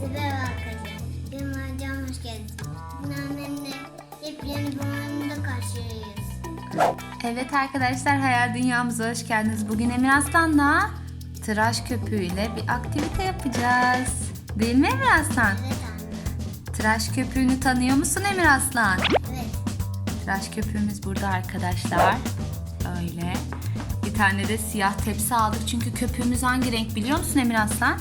Merhaba arkadaşlar. Benim hocam hoş geldiniz. Bugün annemle yepyeni bir oyunda karşıyayız. Evet arkadaşlar hayal dünyamıza hoş geldiniz. Bugün Emir Aslan'la tıraş köpüğüyle bir aktivite yapacağız. Değil mi Emir Aslan? Evet anne. Tıraş köpüğünü tanıyor musun Emir Aslan? Evet. Tıraş köpüğümüz burada arkadaşlar. Öyle. Bir tane de siyah tepsi aldık. Çünkü köpüğümüz hangi renk biliyor musun Emir Aslan?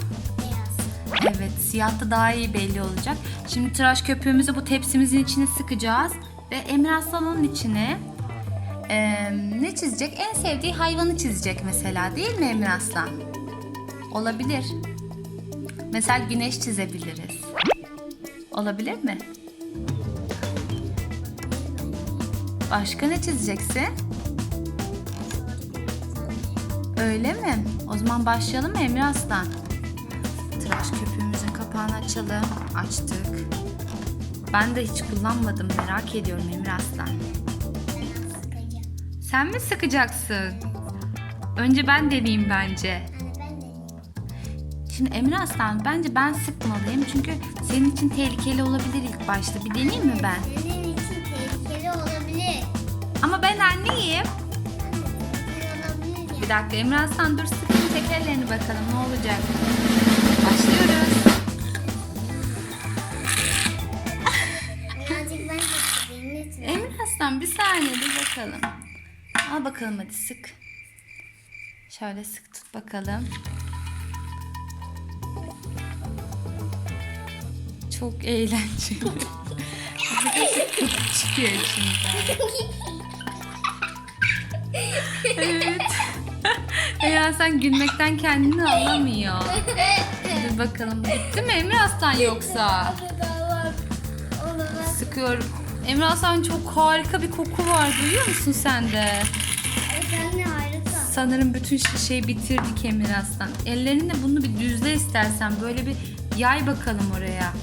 Evet siyah da daha iyi belli olacak. Şimdi tıraş köpüğümüzü bu tepsimizin içine sıkacağız. Ve Emir Aslan onun içine eee, ne çizecek? En sevdiği hayvanı çizecek mesela değil mi Emir Aslan? Olabilir. Mesela güneş çizebiliriz. Olabilir mi? Başka ne çizeceksin? Öyle mi? O zaman başlayalım mı Emir Aslan? Kapağını açalım. Açtık. Ben de hiç kullanmadım. Merak ediyorum Emir Aslan. Sen mi sıkacaksın? Önce ben deneyeyim bence. Şimdi Emir Aslan bence ben sıkmalıyım. Çünkü senin için tehlikeli olabilir ilk başta. Bir deneyeyim mi ben? Senin için tehlikeli olabilir. Ama ben anneyim. Bir dakika Emir Aslan dur sıkayım tekerlerini bakalım ne olacak. Başlıyoruz. Bir saniye dur bakalım. Al bakalım hadi sık. Şöyle sık tut bakalım. Çok eğlenceli. Çıkıyor içinden. Evet. Emir Aslan gülmekten kendini alamıyor. Dur bakalım bitti mi Emir Aslan yoksa? Sıkıyorum. Emre Hasan çok harika bir koku var. Duyuyor musun sen de? Evet anne harika. Sanırım bütün şişeyi bitirdik Emir Aslan. Ellerinde bunu bir düzle istersen. Böyle bir yay bakalım oraya.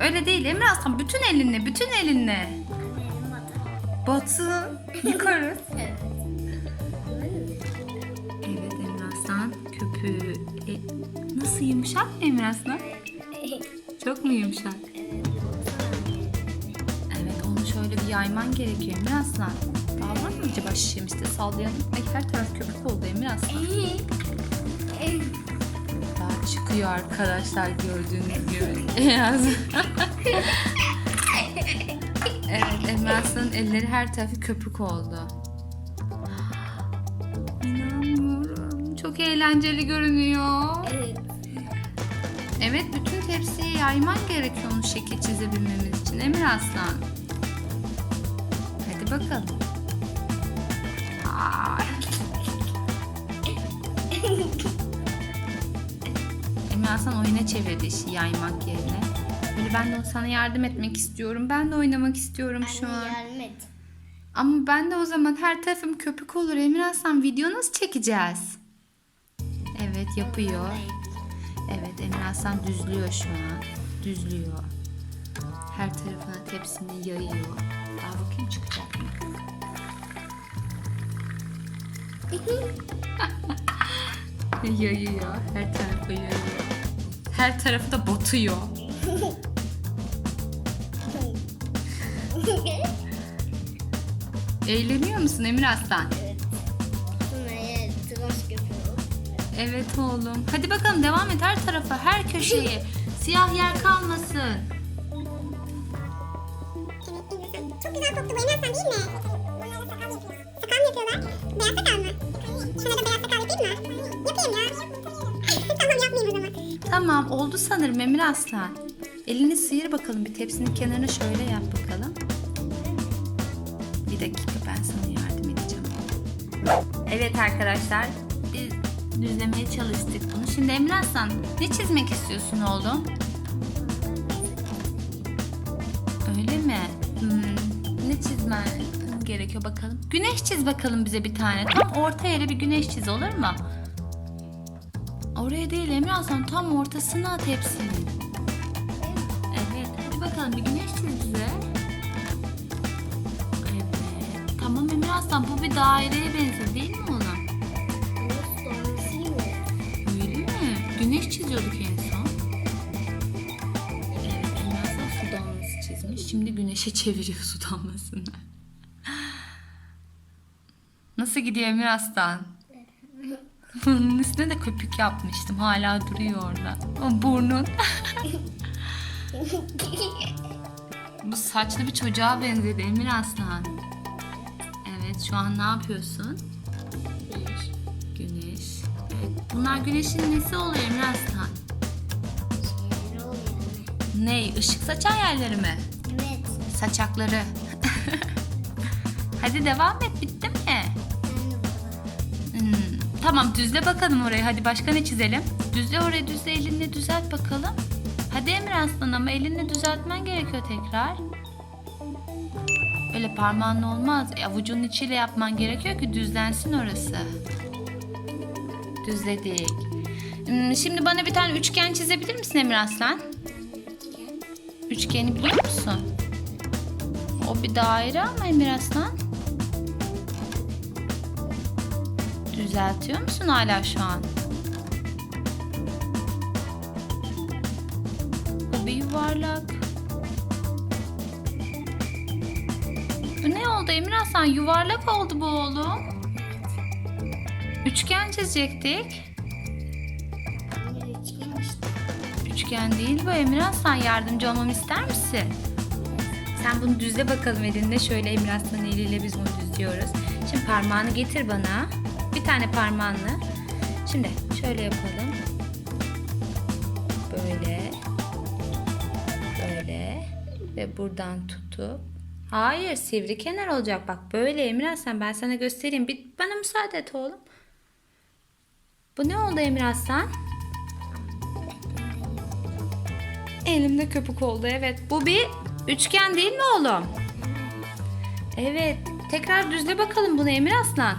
Öyle değil Emre Aslan. Bütün elinle, bütün elinle. Batı. Yukarı. Evet. evet Emre Aslan. Köpüğü. E, nasıl yumuşak mı Emre Aslan? Çok mu yumuşak? Şöyle bir yayman gerekiyor Emir Aslan. Daha var mı acaba şişemizde sallayalım. Ay her taraf köpük oldu Emir Aslan. Daha çıkıyor arkadaşlar gördüğünüz gibi. Evet Emir Aslan'ın elleri her tarafı köpük oldu. İnanmıyorum. Çok eğlenceli görünüyor. Evet. Evet bütün tepsiye yayman gerekiyor onun şekil çizebilmemiz için Emir Aslan. Ay. Emir Aslan oyuna çevirdi işi yaymak yerine. Böyle ben de sana yardım etmek istiyorum. Ben de oynamak istiyorum şu an. yardım et. Ama ben de o zaman her tarafım köpük olur. Emir Aslan video nasıl çekeceğiz? Evet yapıyor. Evet Emir Aslan düzlüyor şu an. Düzlüyor. Her tarafına tepsini yayıyor. Daha bakayım çıkacak yayıyor. Her tarafı yayıyor. Her tarafı da batıyor. Eğleniyor musun Emir Aslan? evet. Oğlum. Hadi bakalım devam et her tarafa, her köşeye. Siyah yer kalmasın. Çok güzel koktu bu Emre değil mi? Beyaz sakal mı? Şuna da beyaz sakal yapayım mı? Yapayım ya. tamam yapmayayım o zaman. Tamam oldu sanırım Emir Aslan. Elini sıyır bakalım bir tepsinin kenarına şöyle yap bakalım. Bir dakika ben sana yardım edeceğim. Evet arkadaşlar biz düzlemeye çalıştık bunu. Şimdi Emir Aslan ne çizmek istiyorsun oğlum? Öyle mi? Hmm, ne çizmen gerekiyor bakalım. Güneş çiz bakalım bize bir tane. Tam orta yere bir güneş çiz olur mu? Oraya değil Emre tam ortasına tepsinin. Evet hadi bakalım bir güneş çiz bize. Evet tamam Emre bu bir daireye benziyor değil mi ona? Öyle mi? Güneş çiziyorduk en son. Evet Emre su damlası çizmiş. Şimdi güneşe çeviriyor su damlasını. Nasıl gidiyor Emir Aslan? Burnun üstüne de köpük yapmıştım. Hala duruyor orada. O burnun. Bu saçlı bir çocuğa benzedi Emir Aslan. Evet şu an ne yapıyorsun? Güneş. Güneş. Evet, bunlar güneşin nesi oluyor Emir Aslan? Oluyor. Ne? Işık saçan yerleri mi? Evet. Saçakları. Hadi devam et Tamam düzle bakalım orayı. Hadi başka ne çizelim? Düzle orayı düzle elinle düzelt bakalım. Hadi Emir Aslan ama elinle düzeltmen gerekiyor tekrar. Öyle parmağınla olmaz. E, avucunun içiyle yapman gerekiyor ki düzlensin orası. Düzledik. Hmm, Şimdi bana bir tane üçgen çizebilir misin Emir Aslan? Üçgeni biliyor musun? O bir daire ama Emir Aslan. Düzeltiyor musun hala şu an? Bu bir yuvarlak. Bu ne oldu Emir Hasan? Yuvarlak oldu bu oğlum. Üçgen çizecektik. Üçgen değil bu Emir Hasan. Yardımcı olmamı ister misin? Sen bunu düzle bakalım elinde. Şöyle Emir Aslan'ın eliyle biz bunu düzlüyoruz. Şimdi parmağını getir bana. Bir tane parmağını. Şimdi şöyle yapalım. Böyle. Böyle. Ve buradan tutup. Hayır sivri kenar olacak. Bak böyle Emir Aslan ben sana göstereyim. Bir, bana müsaade et oğlum. Bu ne oldu Emir Aslan? Elimde köpük oldu evet. Bu bir üçgen değil mi oğlum? Evet. Tekrar düzle bakalım bunu Emir Aslan.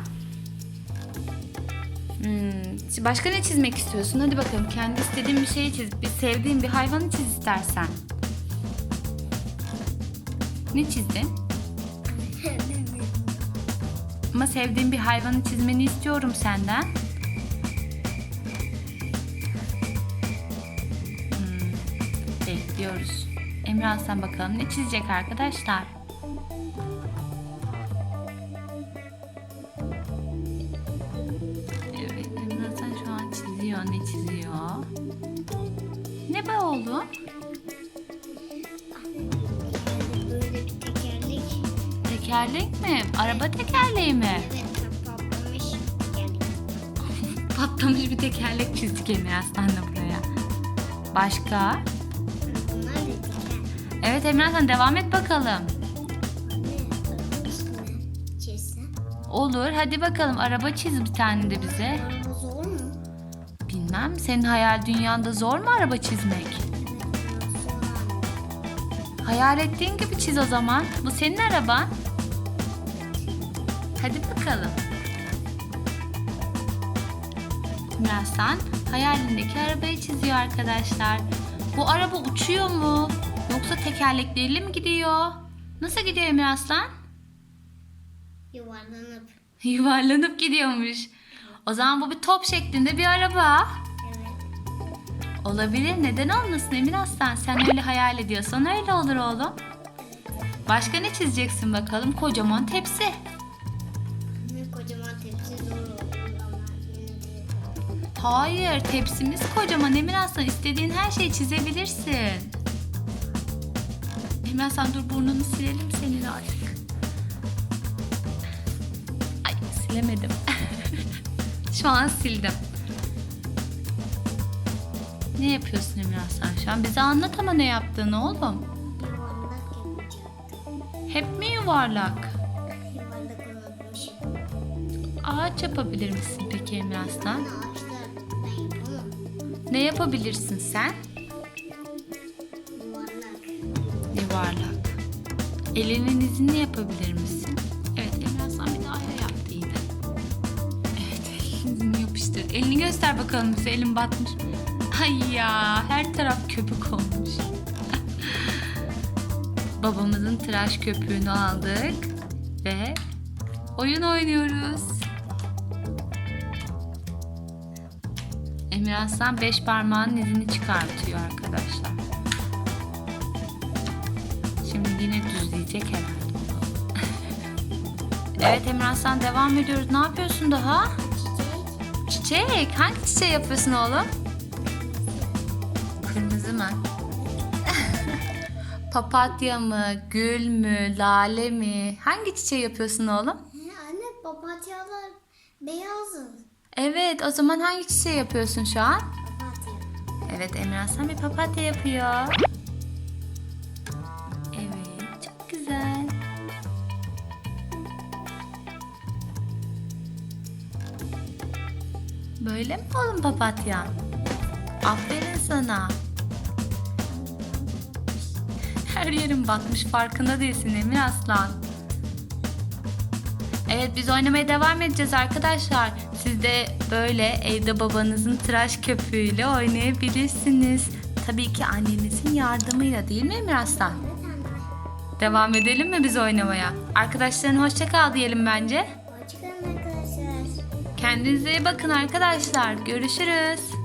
Hmm, Başka ne çizmek istiyorsun? Hadi bakalım kendi istediğin bir şeyi çiz. Bir sevdiğin bir hayvanı çiz istersen. Ne çizdin? Ama sevdiğin bir hayvanı çizmeni istiyorum senden. Hmm, Bekliyoruz. Emre Aslan bakalım ne çizecek arkadaşlar? Çiziyor. Ne çiziyor? Ne be oğlum? Böyle bir tekerlek. Tekerlek mi? Araba tekerleği mi? Evet patlamış. Yani Patlamış bir tekerlek çizdik Emre Aslan'la buraya. Başka? bunlar da teker. Evet Emre Aslan devam et bakalım. Anne üstüne. Olur hadi bakalım araba çiz bir tane de bize. Bilmem senin hayal dünyanda zor mu araba çizmek? Hayal ettiğin gibi çiz o zaman. Bu senin araban. Hadi bakalım. Birazdan hayalindeki arabayı çiziyor arkadaşlar. Bu araba uçuyor mu? Yoksa tekerlekleriyle mi gidiyor? Nasıl gidiyor Emir Aslan? Yuvarlanıp. Yuvarlanıp gidiyormuş. O zaman bu bir top şeklinde bir araba. Evet. Olabilir. Neden olmasın Emir Aslan? Sen öyle hayal ediyorsan öyle olur oğlum. Başka ne çizeceksin bakalım? Kocaman tepsi. Kocaman tepsi zor. Hayır, tepsimiz kocaman Emir Aslan. İstediğin her şeyi çizebilirsin. Emir Aslan dur burnunu silelim senin artık. Ay silemedim. Şu an sildim. Ne yapıyorsun Emir Aslan şu an? Bize anlat ama ne yaptığını oğlum. Hep mi yuvarlak? Ağaç yapabilir misin peki ben yapamam. Ne yapabilirsin sen? Yuvarlak. Elinin izini yapabilir misin? Elini göster bakalım bize elin batmış. Ay ya her taraf köpük olmuş. Babamızın tıraş köpüğünü aldık ve oyun oynuyoruz. Emir Aslan beş parmağın izini çıkartıyor arkadaşlar. Şimdi Yine düzleyecek herhalde. evet Emre Aslan devam ediyoruz. Ne yapıyorsun daha? Çiçek. Hangi çiçeği yapıyorsun oğlum? Kırmızı mı? Papatya mı, gül mü, lale mi? Hangi çiçeği yapıyorsun oğlum? Anne papatyalar beyazı. Evet, o zaman hangi çiçeği yapıyorsun şu an? Papatya. Evet, Emre Aslan bir papatya yapıyor. Böyle mi oğlum papatya? Aferin sana. Her yerim batmış farkında değilsin Emir Aslan. Evet biz oynamaya devam edeceğiz arkadaşlar. Siz de böyle evde babanızın tıraş köpüğüyle oynayabilirsiniz. Tabii ki annenizin yardımıyla değil mi Emir Aslan? Devam edelim mi biz oynamaya? Arkadaşlarına hoşça kal diyelim bence. Kendinize iyi bakın arkadaşlar. Görüşürüz.